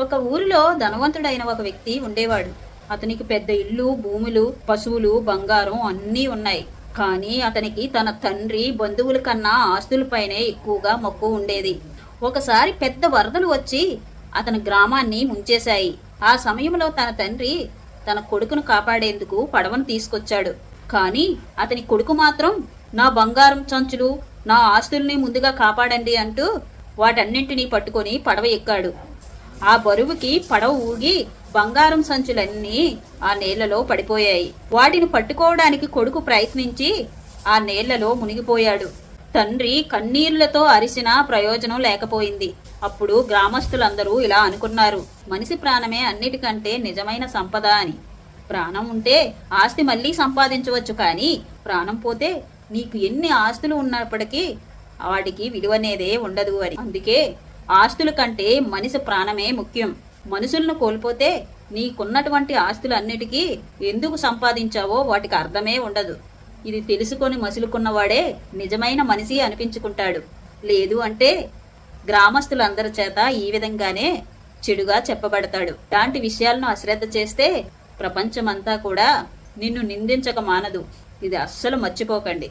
ఒక ఊరిలో ధనవంతుడైన ఒక వ్యక్తి ఉండేవాడు. అతనికి పెద్ద ఇల్లు భూములు పశువులు బంగారం అన్నీ ఉన్నాయి. కానీ అతనికి తన తండ్రి బంధువుల కన్నా ఆస్తులపైనే ఎక్కువగా మక్కువ ఉండేది. ఒకసారి పెద్ద వరదలు వచ్చి అతని గ్రామాన్ని ముంచేశాయి. ఆ సమయంలో తన తండ్రి తన కొడుకును కాపాడేందుకు పడవను తీసుకొచ్చాడు. కానీ అతని కొడుకు మాత్రం నా బంగారం చంచులు నా ఆస్తుల్ని ముందుగా కాపాడండి అంటూ వాటన్నింటినీ పట్టుకొని పడవ ఎక్కాడు. ఆ బరువుకి పడవ ఊగి బంగారం సంచులన్నీ ఆ నీళ్ళలో పడిపోయాయి. వాటిని పట్టుకోవడానికి కొడుకు ప్రయత్నించి ఆ నీళ్ళలో మునిగిపోయాడు. తండ్రి కన్నీళ్ళతో అరిసిన ప్రయోజనం లేకపోయింది. అప్పుడు గ్రామస్తులందరూ ఇలా అనుకున్నారు మనిషి ప్రాణమే అన్నిటికంటే నిజమైన సంపద అని. ప్రాణం ఉంటే ఆస్తి మళ్ళీ సంపాదించవచ్చు కానీ ప్రాణం పోతే నీకు ఎన్ని ఆస్తులు ఉన్నప్పటికీ వాటికి విలువనేదే ఉండదు అని. అందుకే ఆస్తుల కంటే మనిషి ప్రాణమే ముఖ్యం. మనుషులను కోల్పోతే నీకున్నటువంటి ఆస్తులన్నిటికీ ఎందుకు సంపాదించావో వాటికి అర్థమే ఉండదు. ఇది తెలుసుకొని మసులుకున్నవాడే నిజమైన మనిషి అనిపించుకుంటాడు. లేదు అంటే గ్రామస్తులందరి చేత ఈ విధంగానే చెడుగా చెప్పబడతాడు. ఇలాంటి విషయాలను అశ్రద్ధ చేస్తే ప్రపంచమంతా కూడా నిన్ను నిందించక మానదు. ఇది అస్సలు మర్చిపోకండి.